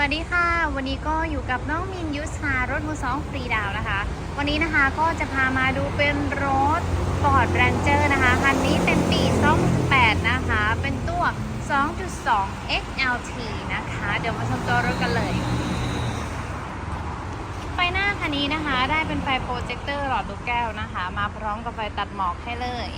วัสดีค่ะ วันนี้ก็อยู่กับน้องมินยุสารถมือสองฟรีดาวนะคะ วันนี้นะคะก็จะพามาดูเป็นรถ Ford Ranger นะคะคันนี้เป็นปี2008นะคะ เป็นตัว 2.2 XLT นะคะ เดี๋ยวมาชมตัวรถกันเลย ไฟหน้าคันนี้นะคะ ได้เป็นไฟโปรเจคเตอร์หลอดลูกแก้วนะคะ มาพร้อมกับไฟตัดหมอกให้เลย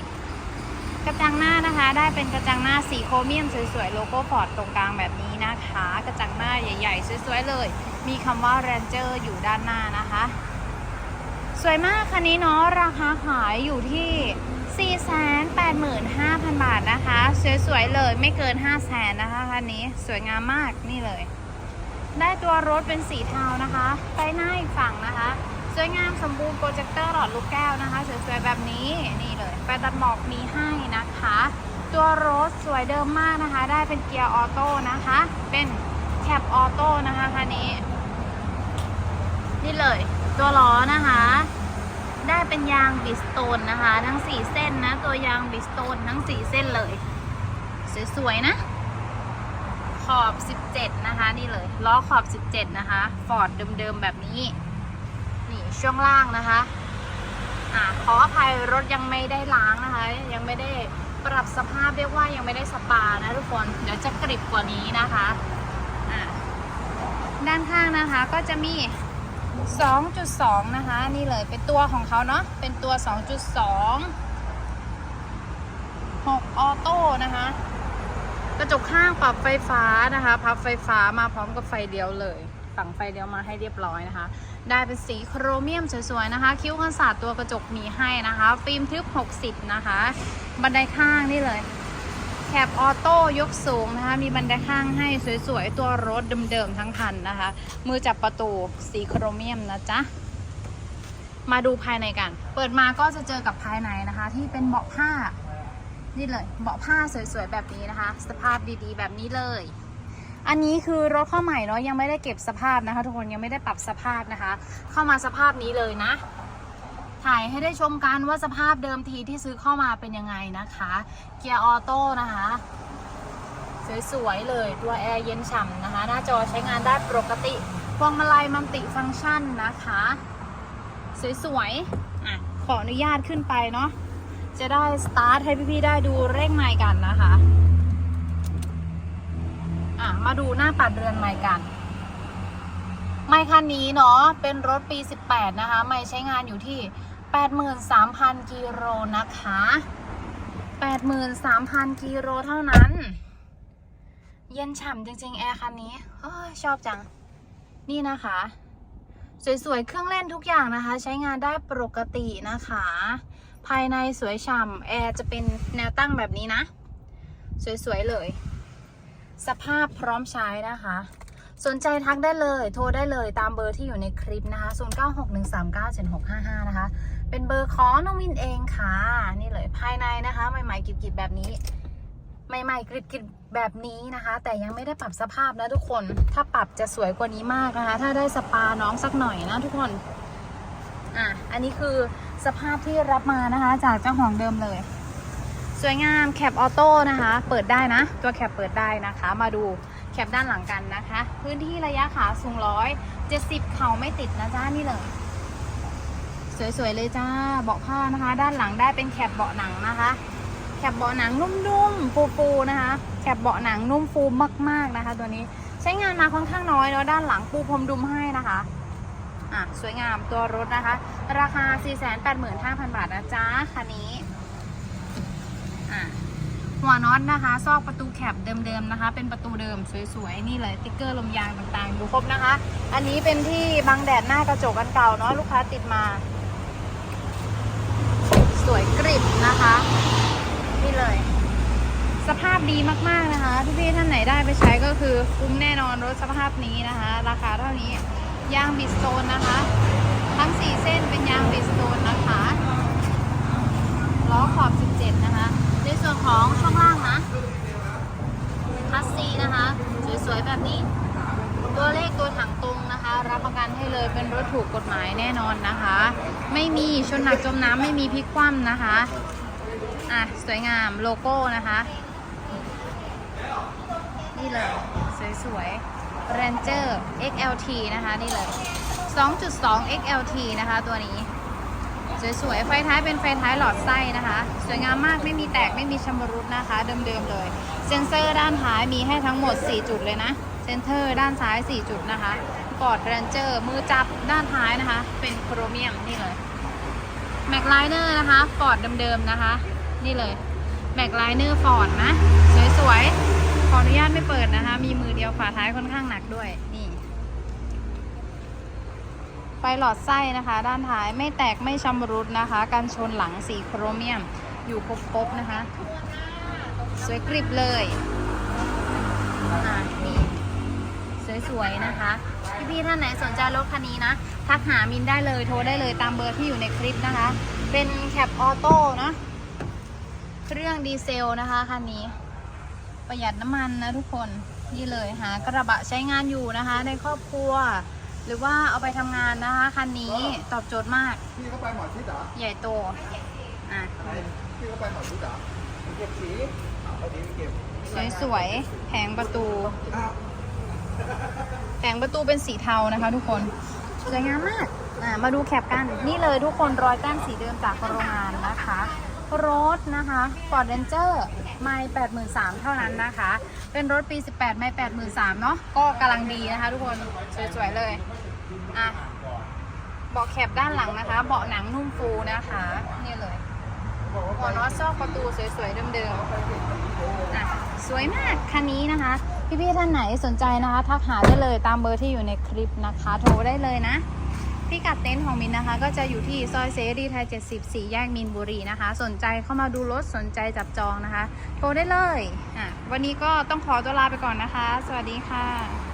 กระจังหน้านะคะ ได้เป็นกระจังหน้าสีโครเมียมสวยๆ โลโก้ฟอร์ดตรงกลางแบบนี้นะคะ กระจังหน้าใหญ่ๆ สวยๆ เลย มีคำว่า Ranger อยู่ด้านหน้านะคะ สวยมากคันนี้เนาะ ราคาขายอยู่ที่ 485,000 บาทนะคะ สวยๆ เลยไม่เกิน 500,000นะคะคันนี้สวยงามมากนี่เลย ได้ตัวรถเป็นสีเทานะคะไปหน้าอีกฝั่งนะคะ สวยงามสมบูรณ์โปรเจคเตอร์หลอดลูกแก้วนะคะ สวยๆ แบบนี้นี่ ไฟตัดหมอกมีให้นะคะ ตัวรถสวยเดิมมากนะคะ ได้เป็นเกียร์ออโต้นะคะ เป็นแคปออโต้นะคะคันนี้ นี่เลยตัวล้อนะคะ ได้เป็นยางบิสโตนนะคะ ทั้ง 4 เส้นนะ ตัวยางบิสโตนทั้ง 4 เส้นเลย สวยๆนะขอบ 17 นะคะ นี่เลยล้อขอบ 17 นะคะฟอร์ดเดิมๆแบบนี้ นี่ช่วงล่างนะคะ อ่าขออภัยรถยังไม่ได้ล้างนะคะ ยังไม่ได้ปรับสภาพเรียกว่ายังไม่ได้สปานะทุกคนเดี๋ยวจะกริบกว่านี้นะคะอ่าด้านข้างนะคะก็จะมี 2.2 นะคะ นี่เลยเป็นตัวของเขาเนาะเป็นตัว 2.2 6 ออโต้นะคะกระจกข้างปรับไฟฟ้านะคะ พับไฟฟ้ามาพร้อมกับไฟเดียวเลย ฝั่งไฟเดียวมาให้เรียบร้อยนะคะ ได้เป็นสีโครเมียมสวยๆนะคะ คิ้วกันศาสตร์ตัวกระจกมีให้นะคะ ฟิล์มทึบ 60 นะคะ บันไดข้างนี่เลยแคปออโต้ยกสูงนะคะ มีบันไดข้างให้สวยๆ ตัวรถเดิมๆ ทั้งคันนะคะ มือจับประตูสีโครเมียมนะจ๊ะ มาดูภายในกัน เปิดมาก็จะเจอกับภายในนะคะ ที่เป็นเบาะผ้า นี่เลยเบาะผ้าสวยๆ แบบนี้นะคะ สภาพดีๆ แบบนี้เลย อันนี้คือรถเข้าใหม่เนาะยังไม่ได้เก็บสภาพนะคะ ทุกคนยังไม่ได้ปรับสภาพนะคะ เข้ามาสภาพนี้เลยนะ ถ่ายให้ได้ชมกันว่าสภาพเดิมทีที่ซื้อเข้ามาเป็นยังไงนะคะ เกียร์ออโต้นะคะสวยๆเลยตัวแอร์เย็นฉ่ำนะคะ หน้าจอใช้งานได้ปกติพวงมาลัยมัลติฟังก์ชันนะคะ สวยๆอะขออนุญาตขึ้นไปเนาะจะได้สตาร์ทให้พี่ๆได้ดูเร่งไมค์กันนะคะ อะมาดูหน้าปัดเรือนไมค์กัน ไมค์คันนี้เนาะเป็นรถปี 18 นะคะ ไมค์ใช้งานอยู่ที่ 83,000 กิโลนะคะ 83,000 กิโลเท่านั้น เย็นฉ่ำจริง ๆ แอร์คันนี้อชอบจัง นี่นะคะ สวย ๆ เครื่องเล่นทุกอย่างนะคะ ใช้งานได้ปกตินะคะ ภายในสวยฉ่ำแอร์จะเป็นแนวตั้งแบบนี้นะ สวย ๆ เลย สภาพพร้อมใช้นะคะ สนใจทักได้เลย โทรได้เลยตามเบอร์ที่อยู่ในคลิปนะคะ 0961397655 นะคะ เป็นเบอร์ของน้องมินเองค่ะ นี่เลยภายในนะคะ ใหม่ๆกริบๆแบบนี้ใหม่ๆกริบๆแบบนี้นะคะ แต่ยังไม่ได้ปรับสภาพนะทุกคน ถ้าปรับจะสวยกว่านี้มากนะคะ ถ้าได้สปาน้องสักหน่อยนะทุกคนอะอันนี้คือสภาพที่รับมานะคะ จากเจ้าของเดิมเลย สวยงามแคปออโต้นะคะ เปิดได้นะ ตัวแคปเปิดได้นะคะ มาดูแคปด้านหลังกันนะคะ พื้นที่ระยะขาสูงร้อยเจ็ดสิบเข่าไม่ติดนะจ้านี่เลย สวยๆเลยจ้าเบาะผ้านะคะ ด้านหลังได้เป็นแคปเบาะหนังนะคะแคปเบาะหนังนุ่มๆฟูๆนะคะแคปเบาะหนังนุ่มฟูมากๆนะคะ ตัวนี้ใช้งานมาค่อนข้างน้อยแล้วด้านหลังปูพรมดุมให้นะคะอะสวยงามตัวรถนะคะ ราคา 485,000 บาทนะจ๊ะคันนี้ หัวน็อตนะคะ ซอกประตูแคปเดิมๆนะคะ เป็นประตูเดิมสวยๆ นี่เลยติ๊กเกอร์ลมยางต่างๆดูครบนะคะ อันนี้เป็นที่บังแดดหน้ากระจกกันเก่าเนาะลูกค้าติดมา สวยกริบนะคะ นี่เลย สภาพดีมากๆนะคะพี่ๆท่านไหนได้ไปใช้ก็คือคุ้มแน่นอนรถสภาพนี้นะคะ ราคาเท่านี้ยางบิสโตนนะคะ ทั้ง 4 เส้นเป็นยางบิสโตนนะคะล้อขอบ 17 นะคะ ในส่วนของช่วงล่างนะคัสซีนะคะ สวยๆ แบบนี้ ตัวเลขตัวถังตรงนะคะ รับประกันให้เลยเป็นรถถูกกฎหมายแน่น อนนะคะ ไม่มีชนหนักจมน้ำไม่มีพลิกคว่ำนะคะ อะ สวยงามโลโก้นะคะ นี่เลย สวยๆ Ranger XLT นะคะ นี่เลย 2.2 XLT นะคะ ตัวนี้ สวยๆ ไฟท้ายเป็นไฟท้ายหลอดไส้นะคะ สวยงามมากไม่มีแตกไม่มีชำรุดนะคะ เดิมๆเลย เซ็นเซอร์ด้านท้ายมีให้ทั้งหมด 4 จุดเลยนะ เซ็นเซอร์ด้านซ้าย 4 จุดนะคะ ฟอร์ดเรนเจอร์มือจับด้านท้ายนะคะ เป็นโครเมียมนี่เลยแม็กไลเนอร์นะคะฟอร์ดเดิมๆนะคะ นี่เลยแม็กไลเนอร์ฟอร์ดนะ สวยๆ ขออนุญาตไม่เปิดนะคะ มีมือเดียวฝาท้ายค่อนข้างหนักด้วยนี่ไฟหลอดไส้นะคะ ด้านท้ายไม่แตกไม่ชำรุดนะคะกันชนหลังสีโครเมียมอยู่ครบๆนะคะ สวยกริบเลยนี่สวยๆนะคะ พี่ๆท่านไหนสนใจรถคันนี้นะ ทักหามินได้เลยโทรได้เลยตามเบอร์ที่อยู่ในคลิปนะคะ เป็นแคปออโต้นะเครื่องดีเซลนะคะคันนี้ ประหยัดน้ำมันนะทุกคนนี่เลยหากระบะใช้งานอยู่นะคะ ในครอบครัว หรือว่าเอาไปทำงานนะคะคันนี้ตอบโจทย์มาก พี่เขาไปหมอชิดเหรอใหญ่โตอะพี่เขาไปหมอชิดเหรอเก็บสีเอาไปดีไม่เก็บสวยๆแผงประตู อ้าว แผงประตูเป็นสีเทานะคะทุกคนสวยงามมากมาดูแคปกัน นี่เลยทุกคนรอยแต้มสีเดิมจากโรงงานนะคะรถนะคะ Ford Ranger ไม่83,000 เท่านั้นนะคะ เป็นรถปี 18 ไม่83,000 เนาะก็กำลังดีนะคะ ทุกคนสวยๆเลยอะเบาะแคปด้านหลังนะคะ เบาะหนังนุ่มฟูนะคะ นี่เลยหัวน็อตซอกประตูสวยๆเดิมๆอะสวยมากคันนี้นะคะ พี่ๆท่านไหนสนใจนะคะ ทักหาได้เลยตามเบอร์ที่อยู่ในคลิปนะคะ โทรได้เลยนะพี่กัดเต็นท์ของมินนะคะ ก็จะอยู่ที่ซอยเซรีไทย 74 แยกมินบุรีนะคะ สนใจเข้ามาดูรถสนใจจับจองนะคะ โทรได้เลยอะวันนี้ก็ต้องขอตัวลาไปก่อนนะคะ สวัสดีค่ะ